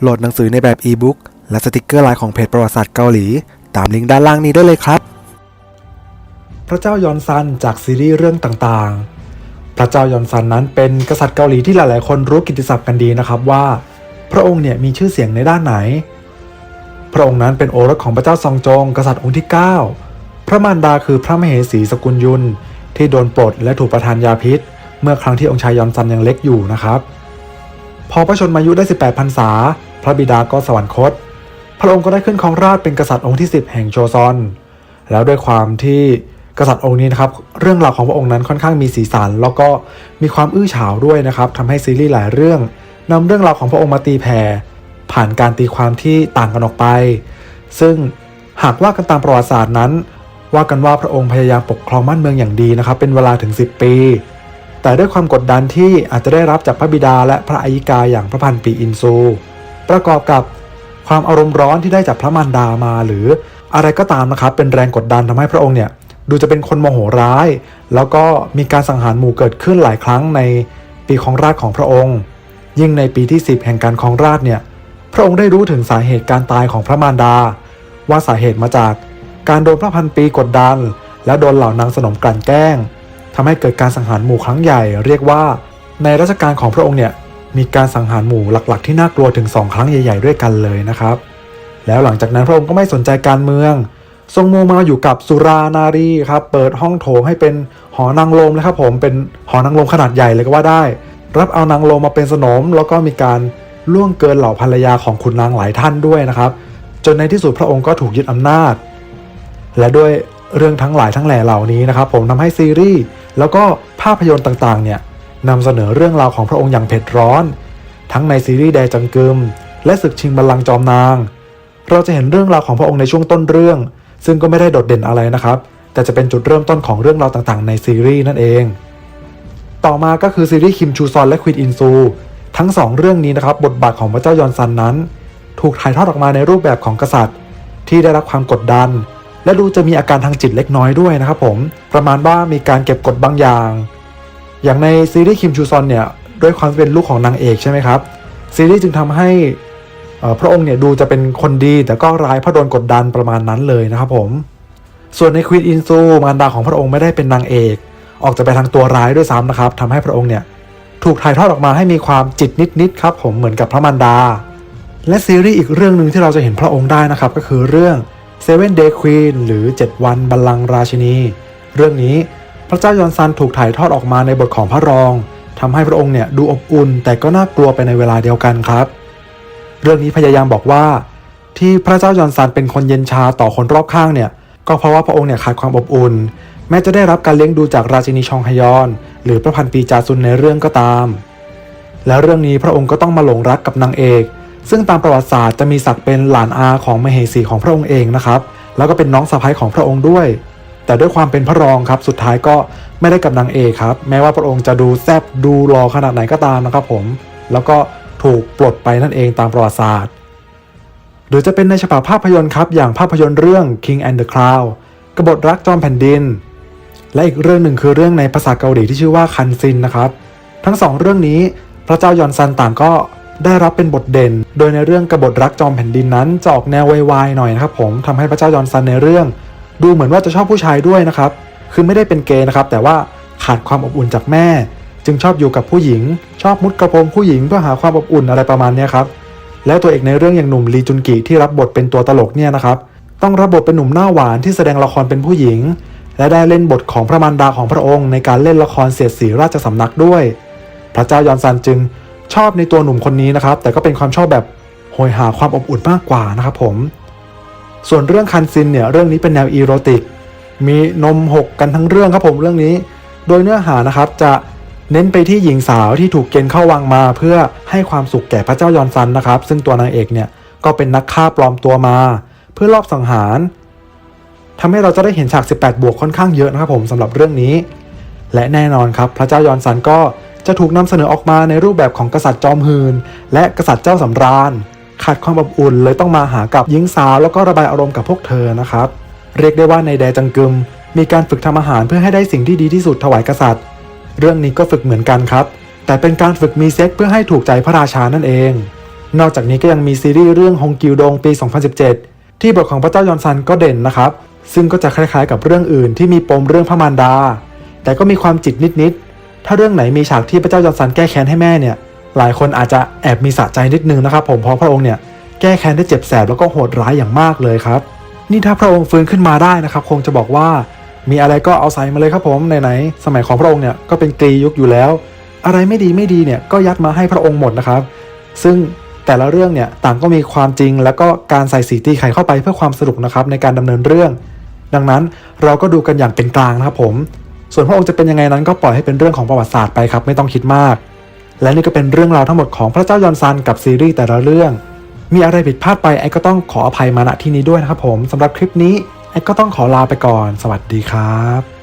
โหลดหนังสือในแบบอีบุ๊กและสติกเกอร์ลายของเพจประวัติศาสตร์เกาหลี ตามลิงก์ด้านล่างนี้ได้เลยครับ พระเจ้ายอนซันจากซีรีส์เรื่องต่างๆ พระเจ้ายอนซันนั้นเป็นกษัตริย์เกาหลีที่หลายๆ คนรู้กิตติศัพท์กันดีนะครับว่า พระองค์เนี่ยมีชื่อเสียงในด้านไหน พระองค์นั้นเป็นโอรสของพระเจ้าซองจง กษัตริย์องค์ที่ 9 พระมารดาคือพระมเหสีสกุลยุนที่โดนปลดและถูกประทานยาพิษ เมื่อครั้งที่องค์ชายยอนซันยังเล็กอยู่นะครับ พอพระชนมายุได้ 18พรรษา พระบิดาก็สวรรคต พระองค์ก็ได้ขึ้นครองราชเป็นกษัตริย์องค์ที่ 10 แห่งโชซอน แล้วด้วยความที่กษัตริย์องค์นี้นะครับเรื่องราวของพระองค์นั้นค่อนข้างมีสีสัน แล้วก็มีความอื้อฉาวด้วยนะครับทำให้ซีรีส์หลายเรื่องนำเรื่องราวของพระองค์มาตีแผ่ผ่านการตีความที่ต่างกันออกไป ซึ่งหากว่ากันตามประวัติศาสตร์นั้น ว่ากันว่าพระองค์พยายามปกครองบ้านเมืองอย่างดีนะครับ เป็นเวลาถึง 10 ปี แต่ด้วยความกดดันที่อาจจะได้รับจากพระบิดาและพระอัยกาอย่างพระพันปีอินซู ประกอบกับความอารมณ์ร้อนที่ได้จากพระมารดามาหรืออะไรก็ตามนะครับเป็นแรงกดดันทำให้พระองค์เนี่ยดูจะเป็นคนโมโหร้าย แล้วก็มีการสังหารหมู่เกิดขึ้นหลายครั้งในปีของราชของพระองค์ ยิ่งในปีที่ 10 แห่งการครองราชเนี่ยพระองค์ได้รู้ถึงสาเหตุการตายของพระมารดา ว่าสาเหตุมาจากการโดนพระพันปีกดดัน และโดนเหล่านางสนมกลั่นแกล้งทำให้เกิดการสังหารหมู่ครั้งใหญ่ เรียกว่าในรัชกาลของพระองค์เนี่ย มีการสังหารหมู่หลักๆ ที่น่ากลัวถึง 2 ครั้งใหญ่ ๆ ด้วยกันเลยนะครับ แล้วหลังจากนั้นพระองค์ก็ไม่สนใจการเมือง ทรงมัวมาอยู่กับสุรานารีครับเปิดห้องโถงให้เป็นหอนางลมเลยครับผมเป็นหอนางลมขนาดใหญ่เลยก็ว่าได้ รับเอานางลมมาเป็นสนม แล้วก็มีการล่วงเกินเหล่าภรรยาของคุณนางหลายท่านด้วยนะครับ จนในที่สุดพระองค์ก็ถูกยึดอำนาจ และด้วยเรื่องทั้งหลายทั้งแหล่เหล่านี้นะครับผมทำให้ซีรีส์แล้วก็ภาพยนตร์ต่างๆเนี่ย นำเสนอเรื่องราวของพระองค์อย่างเผ็ดร้อน ทั้งในซีรีส์แดจังกึม และศึกชิงบัลลังก์จอมนาง เราจะเห็นเรื่องราวของพระองค์ในช่วงต้นเรื่อง ซึ่งก็ไม่ได้โดดเด่นอะไรนะครับ แต่จะเป็นจุดเริ่มต้นของเรื่องราวต่างๆ ในซีรีส์นั่นเอง ต่อมาก็คือซีรีส์คิมชูซอนและควินอินซูทั้งสองเรื่องนี้นะครับบทบาทของพระเจ้ายอนซันนั้น ถูกถ่ายทอดออกมาในรูปแบบของกษัตริย์ ที่ได้รับความกดดัน และดูจะมีอาการทางจิตเล็กน้อยด้วยนะครับผมประมาณว่ามีการเก็บกดบางอย่าง อย่างในซีรีส์คิมชูซอนเนี่ยด้วยความเป็นลูกของนางเอกใช่ไหมครับซีรีส์จึงทำให้พระองค์เนี่ยดูจะเป็นคนดีแต่ก็ร้ายเพราะโดนกดดันประมาณนั้นเลยนะครับผมส่วนในควีนอินซูมารดาของพระองค์ไม่ได้เป็นนางเอก ออกจะไปทางตัวร้ายด้วยซ้ำนะครับทำให้พระองค์เนี่ยถูกถ่ายทอดออกมาให้มีความจิตนิดๆครับผมเหมือนกับพระมารดา และซีรีส์อีกเรื่องหนึ่งที่เราจะเห็นพระองค์ได้นะครับก็คือเรื่อง Seven Day Queen หรือ 7 วันบัลลังก์ราชินี เรื่องนี้ พระเจ้ายอนซันถูกถ่ายทอดออกมาในบทของพระรองทำให้พระองค์เนี่ยดูอบอุ่น แต่ก็น่ากลัวไปในเวลาเดียวกันครับ เรื่องนี้พยายามบอกว่า ที่พระเจ้ายอนซันเป็นคนเย็นชาต่อคนรอบข้างเนี่ย ก็เพราะว่าพระองค์เนี่ยขาดความอบอุ่น แม้จะได้รับการเลี้ยงดูจากราชินีชองฮยอน หรือพระพันปีจาซุนในเรื่องก็ตาม แล้วเรื่องนี้พระองค์ก็ต้องมาหลงรักกับนางเอก ซึ่งตามประวัติศาสตร์จะมีศักดิ์เป็นหลานอาของมเหสีของพระองค์เองนะครับ แล้วก็เป็นน้องสะใภ้ของพระองค์ด้วย แต่ด้วยความเป็นพระรองครับสุดท้ายก็ไม่ได้กับนางเอกครับ แม้ว่าพระองค์จะดูแซบดูรอขนาดไหนก็ตามนะครับผม แล้วก็ถูกปลดไปนั่นเองตามประวัติศาสตร์ หรือจะเป็นในฉบับภาพยนตร์ครับ อย่างภาพยนตร์เรื่อง King and the Cloud กบฏรักจอมแผ่นดิน และอีกเรื่องหนึ่งคือเรื่องในภาษาเกาหลีที่ชื่อว่าคันซินนะครับ ทั้งสองเรื่องนี้พระเจ้ายอนซันต่างก็ได้รับเป็นบทเด่น โดยในเรื่องกบฏรักจอมแผ่นดินนั้นจะออกแนววายๆหน่อยนะครับผมทำให้พระเจ้ายอนซันในเรื่อง ดูเหมือนว่าจะชอบผู้ชายด้วยนะครับ คือไม่ได้เป็นเกย์นะครับ แต่ว่าขาดความอบอุ่นจากแม่ จึงชอบอยู่กับผู้หญิง ชอบมุดกระโปรงผู้หญิงเพื่อหาความอบอุ่นอะไรประมาณนี้ครับ แล้วตัวเอกในเรื่องอย่างหนุ่มลีจุนกิที่รับบทเป็นตัวตลกเนี่ยนะครับ ต้องรับบทเป็นหนุ่มหน้าหวานที่แสดงละครเป็นผู้หญิง และได้เล่นบทของพระมารดาของพระองค์ ในการเล่นละครเสียดสีราชสำนักด้วย พระเจ้ายอนซันจึงชอบในตัวหนุ่มคนนี้นะครับ แต่ก็เป็นความชอบแบบโหยหาความอบอุ่นมากกว่านะครับผม ส่วนเรื่องคันซินเนี่ยเรื่องนี้เป็นแนวอีโรติก มีนมหกกันทั้งเรื่องครับผมเรื่องนี้ โดยเนื้อหานะครับจะเน้นไปที่หญิงสาวที่ถูกเกณฑ์เข้าวังมาเพื่อให้ความสุขแก่พระเจ้ายอนซันนะครับ ซึ่งตัวนางเอกเนี่ยก็เป็นนักฆ่าปลอมตัวมา เพื่อลอบสังหารทำให้เราจะได้เห็นฉาก 18 บวกค่อนข้างเยอะนะครับผมสำหรับเรื่องนี้ และแน่นอนครับพระเจ้ายอนซันก็จะถูกนำเสนอออกมาในรูปแบบของกษัตริย์จอมหืนและกษัตริย์เจ้าสำราญ ขาดความอบอุ่นเลยต้องมาหากับหญิงสาวแล้วก็ระบายอารมณ์กับพวกเธอนะครับ เรียกได้ว่าในแดจังกึม มีการฝึกทำอาหารเพื่อให้ได้สิ่งที่ดีที่สุดถวายกษัตริย์ เรื่องนี้ก็ฝึกเหมือนกันครับ แต่เป็นการฝึกมีเซ็กเพื่อให้ถูกใจพระราชานั่นเอง นอกจากนี้ก็ยังมีซีรีส์เรื่องฮงกิวดงปี 2017 ที่บทของพระเจ้ายอนซันก็เด่นนะครับ ซึ่งก็จะคล้ายๆ กับเรื่องอื่นที่มีปมเรื่องพระมารดา แต่ก็มีความจิตนิดๆถ้าเรื่องไหนมีฉากที่พระเจ้ายอนซันแก้แค้นให้แม่เนี่ย หลายคนอาจจะแอบมีสะใจนิดนึงนะครับ ผมเพราะพระองค์เนี่ยแก้แค้นได้เจ็บแสบแล้วก็โหดร้ายอย่างมากเลยครับ นี่ถ้าพระองค์ฟื้นขึ้นมาได้นะครับ คงจะบอกว่ามีอะไรก็เอาใส่มาเลยครับผมไหนๆสมัยของพระองค์เนี่ยก็เป็นกรียุคอยู่แล้ว อะไรไม่ดีไม่ดีเนี่ยก็ยัดมาให้พระองค์หมดนะครับ ซึ่งแต่ละเรื่องเนี่ยต่างก็มีความจริง แล้วก็การใส่สีตีไข่เข้าไปเพื่อความสนุกนะครับในการดำเนินเรื่อง ดังนั้นเราก็ดูกันอย่างเป็นกลางนะครับผม ส่วนพระองค์จะเป็นยังไงนั้นก็ปล่อยให้เป็นเรื่องของประวัติศาสตร์ไปครับ ไม่ต้องคิดมาก และนี่ก็เป็นเรื่องราวทั้งหมดของพระเจ้ายอนซันกับซีรีส์แต่ละเรื่อง มีอะไรผิดพลาดไปไอ้ก็ต้องขออภัยมาณที่นี้ด้วยนะครับผมสำหรับคลิปนี้ไอ้ก็ต้องขอลาไปก่อน สวัสดีครับ